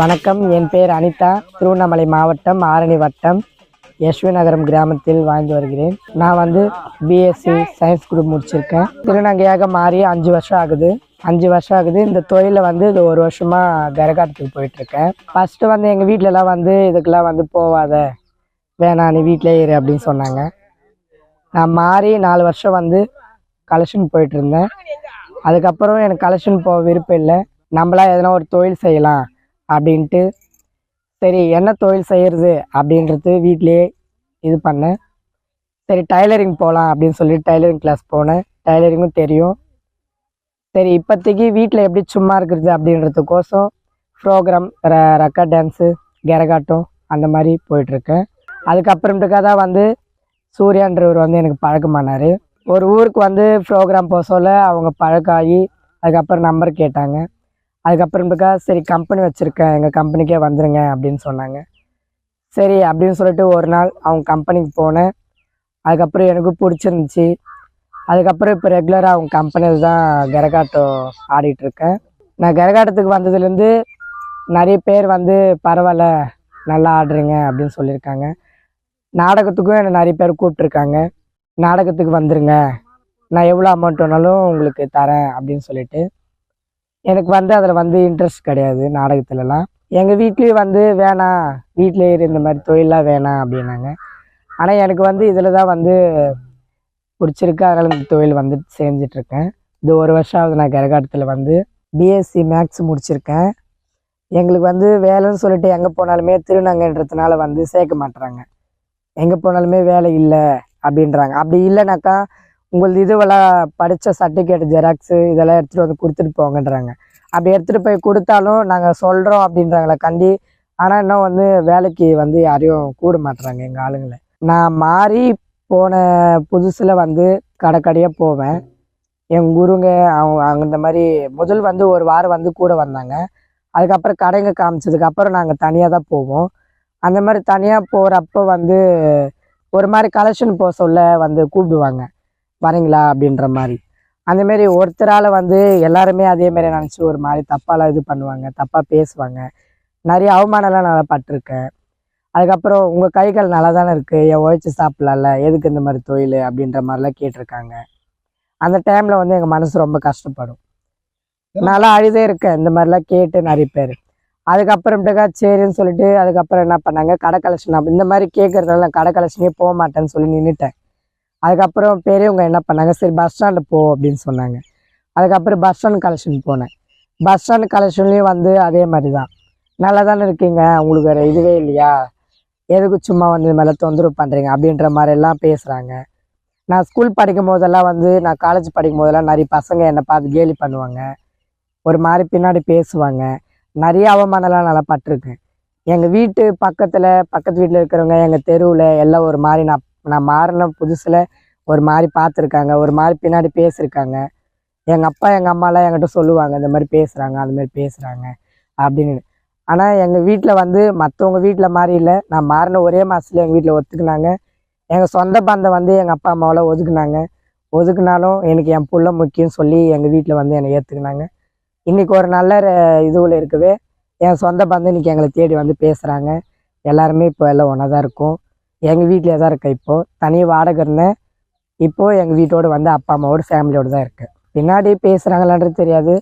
வணக்கம். என் பேர் அனிதா. திருவண்ணாமலை மாவட்டம் ஆரணி வட்டம் யஷ்வி நகரம் கிராமத்தில் வாழ்ந்து வருகிறேன். நான் வந்து பிஎஸ்சி சயின்ஸ் குரூப் முடிச்சிருக்கேன். திருநங்கையாக மாறி அஞ்சு வருஷம் ஆகுது. அஞ்சு வருஷம் ஆகுது. இந்த தொழிலில் வந்து இது ஒரு வருஷமாக கரகாட்டத்துக்கு போயிட்டுருக்கேன். ஃபஸ்ட்டு வந்து எங்கள் வீட்டிலலாம் வந்து இதுக்கெல்லாம் வந்து போவாத. வேணாம் நீ வீட்டிலே இரு அப்படின்னு சொன்னாங்க. நான் மாறி நாலு வருஷம் வந்து கலெக்ஷன் போயிட்டு இருந்தேன் அதுக்கப்புறம் எனக்கு கலெக்ஷன் போக விருப்பம் இல்லை. நம்மளா எதனா ஒரு தொழில் செய்யலாம். அப்படின்ட்டு சரி என்ன தொழில் செய்கிறது அப்படின்றது வீட்லேயே இது பண்ணேன். சரி டைலரிங் போகலாம் அப்படின்னு சொல்லி டைலரிங் கிளாஸ் போனேன். டைலரிங்கும் தெரியும். சரி இப்போதைக்கு வீட்டில் எப்படி சும்மா இருக்கிறது அப்படின்றதுக்கோசம் ப்ரோக்ராம் ர ரக்கா டான்ஸு கரகாட்டம் அந்த மாதிரி போயிட்டுருக்கேன். அதுக்கப்புறமேட்டுக்காக தான் வந்து சூர்யான்றவர் வந்து எனக்கு பழக்கமானார். ஒரு ஊருக்கு வந்து ப்ரோக்ராம் போக சொல்ல அவங்க பழக்காகி அதுக்கப்புறம் நம்பர் கேட்டாங்க. அதுக்கப்புறமேட்டுக்கா சரி கம்பெனி வச்சுருக்கேன். எங்கள் கம்பெனிக்கே வந்துடுங்க அப்படின்னு சொன்னாங்க. சரி அப்படின்னு சொல்லிட்டு ஒரு நாள் அவங்க கம்பெனிக்கு போனேன். அதுக்கப்புறம் எனக்கு பிடிச்சிருந்துச்சி. அதுக்கப்புறம் இப்போ ரெகுலராக அவங்க கம்பெனியில் தான் கரகாட்டம் ஆடிட்டுருக்கேன். நான் கரகாட்டத்துக்கு வந்ததுலேருந்து நிறைய பேர் வந்து பரவாயில்ல நல்லா ஆடுறீங்க அப்படின்னு சொல்லியிருக்காங்க. நாடகத்துக்கும் என்னை நிறைய பேர் கூப்பிட்ருக்காங்க நாடகத்துக்கு வந்துருங்க. நான் எவ்வளோ அமௌண்ட் வேணாலும் உங்களுக்கு தரேன் அப்படின்னு சொல்லிட்டு எனக்கு வந்து அதில் வந்து இன்ட்ரெஸ்ட் கிடையாது நாடகத்துலலாம். எங்கள் வீட்லேயும் வந்து வேணாம் வீட்டிலே இரு இந்த மாதிரி தொழிலாக வேணாம் அப்படின்னாங்க. ஆனால் எனக்கு வந்து இதில் தான் வந்து பிடிச்சிருக்கு. அதனால் இந்த தொழில் வந்து செஞ்சிட்ருக்கேன். இது ஒரு வருஷம் ஆகுது நான் கரகாட்டத்தில் வந்து. பிஎஸ்சி மேக்ஸ் முடிச்சிருக்கேன். எங்களுக்கு வந்து வேலைன்னு சொல்லிட்டு எங்கே போனாலுமே திருநங்கன்றதுனால வந்து சேர்க்க மாட்டுறாங்க எங்கே போனாலுமே வேலை இல்லை அப்படின்றாங்க. அப்படி இல்லைனாக்கா உங்களது இதுவெல்லாம் படித்த சர்டிஃபிகேட் ஜெராக்ஸு இதெல்லாம் எடுத்துகிட்டு வந்து கொடுத்துட்டு போங்கன்றாங்க. அப்படி எடுத்துகிட்டு போய் கொடுத்தாலும் நாங்கள் சொல்கிறோம் அப்படின்றாங்களே கண்டி ஆனால் இன்னும் வந்து வேலைக்கு வந்து யாரையும் கூட மாட்டுறாங்க எங்கள் ஆளுங்களை. நான் மாறி போன புதுசில் வந்து கடை கடையாக போவேன். என் குருங்க அவங்க அவங்க இந்த மாதிரி முதல் வந்து ஒரு வாரம் வந்து கூட வந்தாங்க. அதுக்கப்புறம் கடைங்க காமிச்சதுக்கப்புறம் நாங்கள் தனியாக தான் போவோம். அந்த மாதிரி தனியாக போகிறப்ப வந்து ஒரு மாதிரி கலெக்ஷன் போக சொல்ல வந்து கூப்பிடுவாங்க. வரீங்களா அப்படின்ற மாதிரி. அந்த மாதிரி ஒருத்தரால் வந்து எல்லாருமே அதே மாதிரி நினச்சி ஒரு மாதிரி தப்பாலாம் இது பண்ணுவாங்க தப்பாக பேசுவாங்க. நிறைய அவமானம்லாம் நல்லா பட்டிருக்கேன். அதுக்கப்புறம் உங்கள் கைகள் நல்லா தானே இருக்குது என் உழைச்சி சாப்பிட்லாம்ல? எதுக்கு இந்த மாதிரி தொழில் அப்படின்ற மாதிரிலாம் கேட்டிருக்காங்க. அந்த டைமில் வந்து எங்கள் மனசு ரொம்ப கஷ்டப்படும். நல்லா அழுதே இருக்கேன். இந்த மாதிரிலாம் கேட்டு நிறைய பேர். அதுக்கப்புறமேட்டுக்கா சரின்னு சொல்லிட்டு அதுக்கப்புறம் என்ன பண்ணாங்க? கடை கலெக்ஷன் இந்த மாதிரி கேட்குறதுனால நான் கடை கலெக்ஷனே போக மாட்டேன்னு சொல்லி நின்றுட்டேன் அதுக்கப்புறம் பெரியவங்க என்ன பண்ணாங்க சரி பஸ் ஸ்டாண்டு போ அப்படின்னு சொன்னாங்க. அதுக்கப்புறம் பஸ் ஸ்டாண்ட் கலெக்ஷன் போனேன். பஸ் ஸ்டாண்ட் கலெக்ஷன்லேயும் வந்து அதே மாதிரி தான் நல்லா தானே இருக்கீங்க? உங்களுக்கு வேறு இதுவே இல்லையா? எதுக்கு சும்மா வந்து மேலே தொந்தரவு பண்ணுறீங்க அப்படின்ற மாதிரி எல்லாம் பேசுகிறாங்க நான் ஸ்கூல் படிக்கும் போதெல்லாம் வந்து நான் காலேஜ் படிக்கும் போதெல்லாம் நிறைய பசங்க என்னை பார்த்து கேலி பண்ணுவாங்க. ஒரு மாதிரி பின்னாடி பேசுவாங்க. நிறைய அவமானம்லாம் நல்லா பட்டிருக்கேன். எங்கள் வீட்டு பக்கத்தில் பக்கத்து வீட்டில் இருக்கிறவங்க எங்கள் தெருவில் எல்லாம் ஒரு மாதிரி நான் நான் மாறின புதுசில் ஒரு மாதிரி பார்த்துருக்காங்க ஒரு மாதிரி பின்னாடி பேசியிருக்காங்க எங்கள் அப்பா எங்கள் அம்மாலாம் என்கிட்ட சொல்லுவாங்க இந்த மாதிரி பேசுகிறாங்க அந்த மாதிரி பேசுகிறாங்க அப்படின்னு. ஆனால் எங்கள் வீட்டில் வந்து மற்றவங்க வீட்டில் மாதிரி இல்லை. நான் மாறின ஒரே மாதத்துல எங்கள் வீட்டில் ஒத்துக்குனாங்க. எங்கள் சொந்த பந்தம் வந்து எங்கள் அப்பா அம்மாவெல்லாம் ஒதுக்குனாங்க. ஒதுக்குனாலும் எனக்கு என் புள்ள முக்கியம் சொல்லி எங்கள் வீட்டில் வந்து என்னை ஏற்றுக்குனாங்க இன்றைக்கி ஒரு நல்ல இதுவில் இருக்கவே என் சொந்த பந்தம் இன்றைக்கி எங்களை தேடி வந்து பேசுகிறாங்க எல்லாருமே இப்போ எல்லாம் ஒன்றா தான் இருக்கும். எங்கள் வீட்டிலே தான் இருக்கேன் இப்போது தனி வாடகை இருந்தேன் இப்போது எங்கள் வீட்டோடு வந்து அப்பா அம்மாவோட ஃபேமிலியோடு தான் இருக்கேன் பின்னாடி பேசுகிறாங்களான்றது தெரியாது.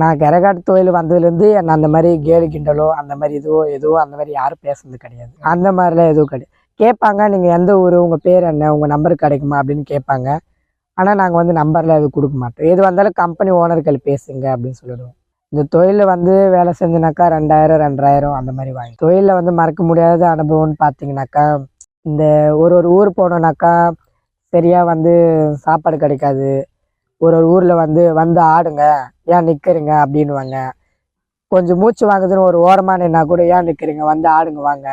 நான் கரகாட்டு தொழில் வந்ததுலேருந்து என்ன அந்த மாதிரி கேலி கிண்டலோ அந்த மாதிரி இதுவோ எதுவோ அந்த மாதிரி யாரும் பேசுனது கிடையாது. அந்த மாதிரிலாம் எதுவும் கிடையாது. கேட்பாங்க நீங்கள் எந்த ஊர் உங்கள் பேர் என்ன உங்கள் நம்பர் கிடைக்குமா? அப்படின்னு கேட்பாங்க. ஆனால் நாங்கள் வந்து நம்பரில் எதுவும் கொடுக்க மாட்டோம். எது வந்தாலும் கம்பெனி ஓனர்கள் பேசுங்க அப்படின்னு சொல்லிடுவோம். இந்த தொழிலில் வந்து வேலை செஞ்சனாக்கா ரெண்டாயிரம் ரெண்டாயிரம் அந்த மாதிரி வாங்கி தொழிலில் வந்து மறக்க முடியாத அனுபவம்னு பார்த்தீங்கன்னாக்கா இந்த ஒரு ஒரு ஊர் போனோம்னாக்கா சரியாக வந்து சாப்பாடு கிடைக்காது. ஒரு ஒரு ஊரில் வந்து வந்து ஆடுங்க ஏன் நிற்கிறீங்க அப்படின்னுவாங்க. கொஞ்சம் மூச்சு வாங்குதுன்னு ஒரு ஓரமாக நின்னா கூட ஏன் நிற்கிறீங்க வந்து ஆடுங்க வாங்க.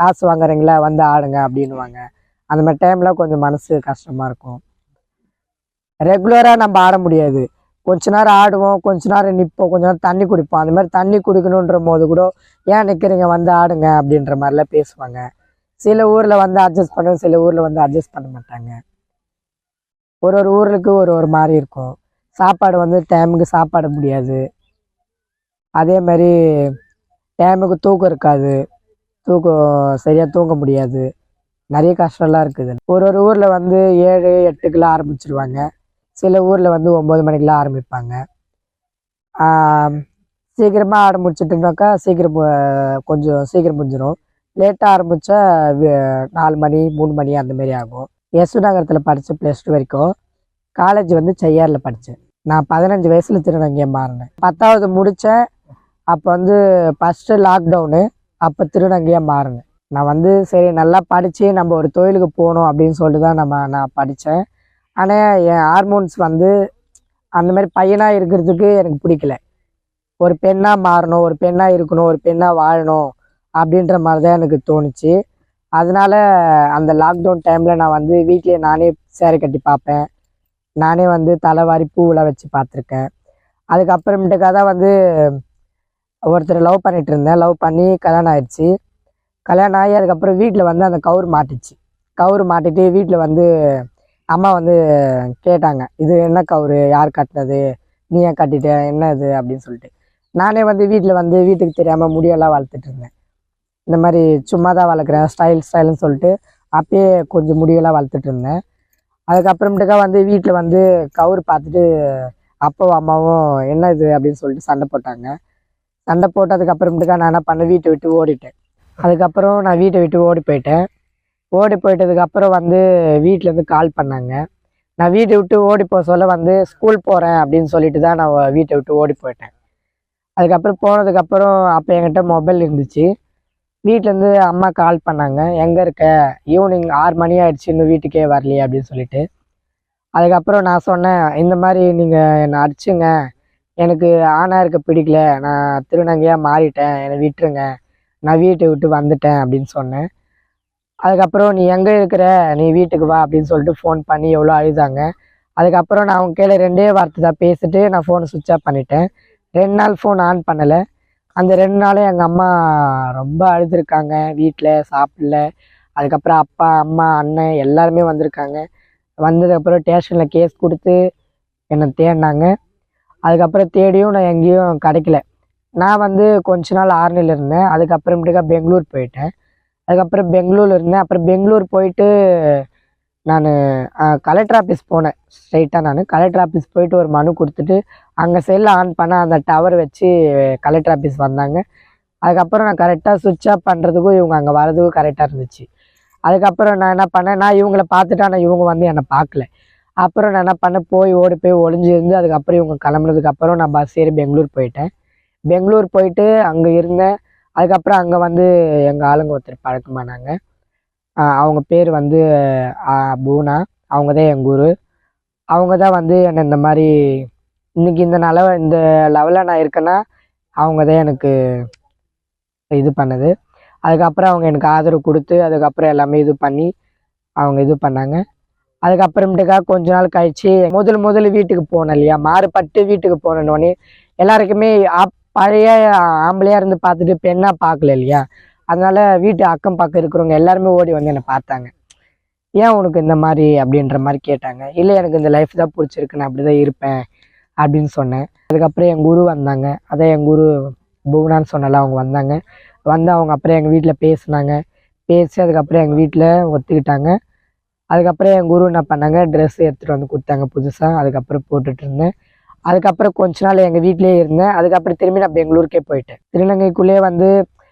காசு வாங்குறீங்களா? வந்து ஆடுங்க அப்படின்னுவாங்க. அந்த மாதிரி டைமில் கொஞ்சம் மனசு கஷ்டமாக இருக்கும். ரெகுலராக நம்ம ஆட முடியாது. கொஞ்ச நேரம் ஆடுவோம் கொஞ்ச நேரம் நிற்போம் கொஞ்ச நேரம் தண்ணி குடிப்போம். அந்த மாதிரி தண்ணி குடிக்கணுன்ற போது கூட ஏன் நிற்கிறீங்க வந்து ஆடுங்க அப்படின்ற மாதிரிலாம் பேசுவாங்க. சில ஊரில் வந்து அட்ஜஸ்ட் பண்ணுவோம் சில ஊரில் வந்து அட்ஜஸ்ட் பண்ண மாட்டாங்க. ஒரு ஒரு ஊருக்கு ஒரு ஒரு மாதிரி இருக்கும். சாப்பாடு வந்து டைமுக்கு சாப்பாடு முடியாது. அதே மாதிரி டைமுக்கு தூக்கம் இருக்காது. தூக்கம் சரியாக தூங்க முடியாது. நிறைய கஷ்டம்லாம் இருக்குது. ஒரு ஒரு ஊரில் வந்து ஏழு எட்டுக்கெல்லாம் ஆரம்பிச்சிருவாங்க. சில ஊரில் வந்து ஒம்பது மணிக்கெல்லாம் ஆரம்பிப்பாங்க. சீக்கிரமாக ஆட முடிச்சிட்டுனாக்கா சீக்கிரம் கொஞ்சம் சீக்கிரம் முடிஞ்சிடும் லேட்டாக ஆரம்பித்தா நாலு மணி மூணு மணி அந்த மாதிரி ஆகும். எஸ்வி நகரத்தில் படித்தேன் ப்ளஸ் டூ வரைக்கும் காலேஜ் வந்து செய்யாரில் படித்தேன் நான் பதினஞ்சு வயசில் திருநங்கையை மாறினேன். பத்தாவது முடித்தேன் அப்போ வந்து ஃபஸ்ட்டு லாக்டவுனு அப்போ திருநங்கையாக மாறினேன். நான் வந்து சரி நல்லா படித்து நம்ம ஒரு தொழிலுக்கு போகணும் அப்படின்னு சொல்லிட்டு தான் நம்ம நான் படித்தேன் ஆனால் என் ஹார்மோன்ஸ் வந்து அந்த மாதிரி பையனாக இருக்கிறதுக்கு எனக்கு பிடிக்கல. ஒரு பெண்ணாக மாறணும் ஒரு பெண்ணாக இருக்கணும் ஒரு பெண்ணாக வாழணும் அப்படின்ற மாதிரி தான் எனக்கு தோணுச்சு. அதனால அந்த லாக்டவுன் டைமில் நான் வந்து வீட்லேயே நானே சேரை கட்டி பார்ப்பேன். நானே வந்து தலைவாரி பூவெல்லாம் வச்சு பார்த்துருக்கேன். அதுக்கப்புறமேட்டுக்காக தான் வந்து ஒருத்தர் லவ் பண்ணிட்டு இருந்தேன். லவ் பண்ணி கல்யாணம் ஆயிடுச்சு. கல்யாணம் ஆகி அதுக்கப்புறம் வீட்டில் வந்து அந்த கவுர் மாட்டுச்சு. கவுர் மாட்டிட்டு வீட்டில் வந்து அம்மா வந்து கேட்டாங்க இது என்ன கவுரு? யார் கட்டினது? நீ ஏன் கட்டிட்ட? என்ன இது? அப்படின்னு சொல்லிட்டு. நானே வந்து வீட்டில் வந்து வீட்டுக்கு தெரியாமல் முடியெல்லாம் வளர்த்துட்டு இருந்தேன். இந்த மாதிரி சும்மா தான் வளர்க்குறேன் ஸ்டைல் ஸ்டைல்னு சொல்லிட்டு அப்பயே கொஞ்சம் முடியெல்லாம் வளர்த்துட்டு இருந்தேன். அதுக்கப்புறமேட்டுக்கா வந்து வீட்டில் வந்து கவுர் பார்த்துட்டு அப்பாவும் அம்மாவும் என்ன இது அப்படின்னு சொல்லிட்டு சண்டை போட்டாங்க. சண்டை போட்டதுக்கப்புறமேட்டுக்கா நான் என்ன பண்ணேன்? வீட்டை விட்டு ஓடிட்டேன். அதுக்கப்புறம் நான் வீட்டை விட்டு ஓடி போயிட்டேன். ஓடி போயிட்டதுக்கு அப்புறம் வந்து வீட்டிலேருந்து கால் பண்ணாங்க. நான் வீட்டை விட்டு ஓடி போக சொல்ல வந்து ஸ்கூல் போகிறேன் அப்படின்னு சொல்லிட்டு தான் நான் வீட்டை விட்டு ஓடி போயிட்டேன். அதுக்கப்புறம் போனதுக்கப்புறம் அப்போ என்கிட்ட மொபைல் இருந்துச்சு. வீட்டிலேருந்து அம்மா கால் பண்ணாங்க. எங்கே இருக்க? ஈவினிங் ஆறு மணி ஆயிடுச்சு. இன்னும் வீட்டுக்கே வரலையே அப்படின்னு சொல்லிட்டு. அதுக்கப்புறம் நான் சொன்னேன் இந்த மாதிரி நீங்கள் என்னை அடிச்சுங்க. எனக்கு ஆணாக இருக்க பிடிக்கல. நான் திருநங்கையாக மாறிட்டேன். என்னை விட்டுருங்க. நான் வீட்டை விட்டு வந்துட்டேன் அப்படின்னு சொன்னேன். அதுக்கப்புறம் நீ எங்கே இருக்கிற? நீ வீட்டுக்கு வா அப்படின்னு சொல்லிட்டு ஃபோன் பண்ணி எவ்வளோ அழுதாங்க. அதுக்கப்புறம் நான் அவங்க கீழே ரெண்டே வார்த்தை தான் பேசிட்டு நான் ஃபோனை சுவிட்ச் ஆஃப் பண்ணிட்டேன். ரெண்டு நாள் ஃபோன் ஆன் பண்ணலை. அந்த ரெண்டு நாளும் எங்கள் அம்மா ரொம்ப அழுதுருக்காங்க. வீட்டில் சாப்பிடல. அதுக்கப்புறம் அப்பா அம்மா அண்ணன் எல்லாருமே வந்திருக்காங்க. வந்ததுக்கப்புறம் ஸ்டேஷனில் கேஸ் கொடுத்து என்னை தேடினாங்க. அதுக்கப்புறம் தேடியும் நான் எங்கேயும் கிடைக்கல. நான் வந்து கொஞ்ச நாள் ஆர்னியில் இருந்தேன். அதுக்கப்புறமேட்டுக்கா பெங்களூர் போயிட்டேன். அதுக்கப்புறம் பெங்களூர் இருந்தேன். அப்புறம் பெங்களூர் போயிட்டு நான் கலெக்டர் ஆஃபீஸ் போனேன். ஸ்ட்ரைட்டாக நான் கலெக்டர் ஆஃபீஸ் போயிட்டு ஒரு மனு கொடுத்துட்டு அங்கே செல்லை ஆன் பண்ண அந்த டவர் வச்சு கலெக்டர் ஆஃபீஸ் வந்தாங்க. அதுக்கப்புறம் நான் கரெக்டாக சுவிட்ச் ஆஃப் பண்ணுறதுக்கும் இவங்க அங்கே வரதுக்கும் கரெக்டாக இருந்துச்சு. அதுக்கப்புறம் நான் என்ன பண்ணேன் நான் இவங்கள பார்த்துட்டு ஆனால் இவங்க வந்து என்னை பார்க்கல. அப்புறம் நான் என்ன பண்ணேன் போய் ஓடி போய் ஒளிஞ்சிருந்து அதுக்கப்புறம் இவங்க கிளம்புனதுக்கப்புறம் நான் பஸ் ஏறி பெங்களூர் போயிட்டேன். பெங்களூர் போயிட்டு அங்கே இருந்தேன். அதுக்கப்புறம் அங்கே வந்து எங்கள் ஆளுங்க ஒருத்தர் பழக்கமானாங்க. அவங்க பேர் வந்து பூனா. அவங்க தான் என் குரு. அவங்க தான் வந்து என்னை இந்த மாதிரி இன்னைக்கு இந்த நிலவ இந்த லெவலில் நான் இருக்கேன்னா அவங்க தான் எனக்கு இது பண்ணது. அதுக்கப்புறம் அவங்க எனக்கு ஆதரவு கொடுத்து அதுக்கப்புறம் எல்லாமே இது பண்ணி அவங்க இது பண்ணாங்க. அதுக்கப்புறமேட்டுக்கா கொஞ்ச நாள் கழிச்சு முதல் முதல் வீட்டுக்கு போனேன் இல்லையா? மாறுபட்டு வீட்டுக்கு போனோடனே எல்லாருக்குமே ஆப்- பழைய ஆம்பளையாக இருந்து பார்த்துட்டு பெண்ணாக பார்க்கல இல்லையா? அதனால் வீட்டு அக்கம் பக்கம் இருக்கிறவங்க எல்லாருமே ஓடி வந்து என்னை பார்த்தாங்க. ஏன் உனக்கு இந்த மாதிரி? அப்படின்ற மாதிரி கேட்டாங்க. இல்லை எனக்கு இந்த லைஃப் தான் பிடிச்சிருக்கு. நான் அப்படி தான் இருப்பேன். அப்படின்னு சொன்னேன். அதுக்கப்புறம் என் குரு வந்தாங்க. அதான் என் குரு புவனான்னு சொன்னல அவங்க வந்தாங்க. வந்து அவங்க அப்புறம் எங்கள் வீட்டில் பேசினாங்க. பேசி அதுக்கப்புறம் எங்கள் வீட்டில் ஒத்துக்கிட்டாங்க. அதுக்கப்புறம் என் குரு என்ன பண்ணாங்க? ட்ரெஸ் எடுத்துகிட்டு வந்து கொடுத்தாங்க புதுசாக அதுக்கப்புறம் போட்டுட்ருந்தேன் அதுக்கப்புறம் கொஞ்ச நாள் எங்கள் வீட்டிலே இருந்தேன். அதுக்கப்புறம் திரும்பி நான் பெங்களூருக்கே போயிட்டேன். திருநங்கைக்குள்ளேயே வந்து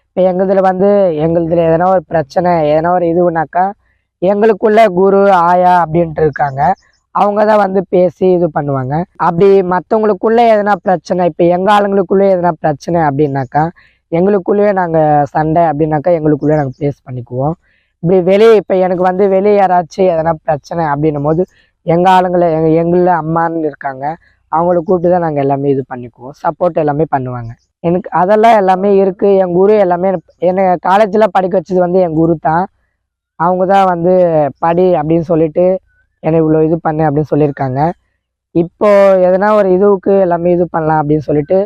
இப்போ எங்களுதில் வந்து எங்களுதில் எதனா ஒரு பிரச்சனை எதனா ஒரு இதுனாக்கா எங்களுக்குள்ள குரு ஆயா அப்படின்ட்டு இருக்காங்க. அவங்க தான் வந்து பேசி இது பண்ணுவாங்க. அப்படி மற்றவங்களுக்குள்ளே எதனா பிரச்சனை இப்போ எங்கள் ஆளுங்களுக்குள்ளே எதனா பிரச்சனை அப்படின்னாக்கா எங்களுக்குள்ளேயே நாங்கள் சண்டை அப்படின்னாக்கா எங்களுக்குள்ளே நாங்கள் பேஸ் பண்ணிக்குவோம். இப்படி வெளியே இப்போ எனக்கு வந்து வெளியே யாராச்சும் எதனா பிரச்சனை அப்படின்னும் போது எங்கள் ஆளுங்களை எங்கள் எங்களில் அம்மான்னு இருக்காங்க. அவங்கள கூப்பிட்டு தான் நாங்கள் எல்லாமே இது பண்ணிக்குவோம். சப்போர்ட் எல்லாமே பண்ணுவாங்க. எனக்கு அதெல்லாம் எல்லாமே இருக்குது என் குரு எல்லாமே என்னை காலேஜில் படிக்க வச்சது வந்து என் குரு தான். அவங்க தான் வந்து படி அப்படின்னு சொல்லிட்டு என்னை இவ்வளோ இது பண்ணு அப்படின்னு சொல்லியிருக்காங்க. இப்போது எதனா ஒரு இதுவுக்கு எல்லாமே இது பண்ணலாம் அப்படின்னு சொல்லிட்டு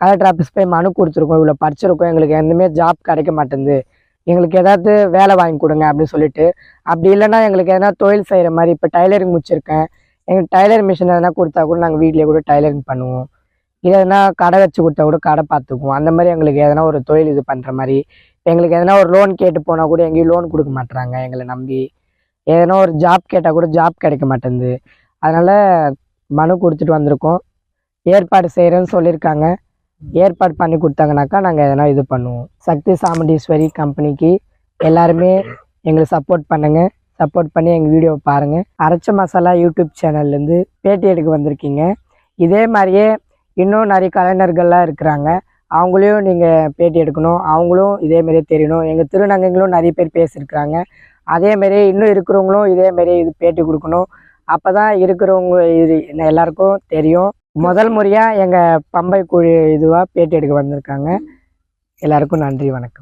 கலெக்டர் ஆஃபீஸ் போய் மனு கொடுத்துருக்கோம். இவ்வளோ படிச்சிருக்கோம். எங்களுக்கு எதுவுமே ஜாப் கிடைக்க மாட்டேங்குது. எங்களுக்கு ஏதாவது வேலை வாங்கி கொடுங்க அப்படின்னு சொல்லிட்டு அப்படி இல்லைன்னா எங்களுக்கு எதனா தொழில் செய்கிற மாதிரி இப்போ டைலரிங் முடிச்சிருக்கேன். எங்களுக்கு டைலர் மிஷின் எதனா கொடுத்தா கூட நாங்கள் வீட்லேயே கூட டைலரிங் பண்ணுவோம். இல்லை எதனா கடை வச்சு கொடுத்தா கூட கடை பார்த்துக்குவோம். அந்த மாதிரி எங்களுக்கு எதனா ஒரு தொழில் இது பண்ணுற மாதிரி எங்களுக்கு எதனா ஒரு லோன் கேட்டு போனால் கூட எங்கேயும் லோன் கொடுக்க மாட்டுறாங்க எங்களை நம்பி. எதனா ஒரு ஜாப் கேட்டால் கூட ஜாப் கிடைக்க மாட்டேங்குது. அதனால் மனு கொடுத்துட்டு வந்திருக்கோம். ஏற்பாடு செய்கிறேன்னு சொல்லியிருக்காங்க. ஏற்பாடு பண்ணி கொடுத்தாங்கனாக்கா நாங்கள் எதனா இது பண்ணுவோம். சக்தி சாமுண்டீஸ்வரி கம்பெனிக்கு எல்லாருமே எங்களுக்கு சப்போர்ட் பண்ணுங்கள் சப்போர்ட் பண்ணி எங்கள் வீடியோவை பாருங்கள் அரைச்ச மசாலா யூடியூப் சேனல்லேருந்து பேட்டி எடுக்க வந்திருக்கீங்க. இதே மாதிரியே இன்னும் நிறைய கலைஞர்கள்லாம் இருக்கிறாங்க. அவங்களையும் நீங்கள் பேட்டி எடுக்கணும். அவங்களும் இதே மாதிரியே தெரியணும். எங்கள் திருநங்கைகளும் நிறைய பேர் பேசியிருக்கிறாங்க. அதே இன்னும் இருக்கிறவங்களும் இதே இது பேட்டி கொடுக்கணும். அப்போ தான் இருக்கிறவங்க இது எல்லாருக்கும் தெரியும். முதல் முறையாக எங்கள் பம்பை குழி இதுவாக பேட்டி எடுக்க வந்திருக்காங்க. எல்லாருக்கும் நன்றி வணக்கம்.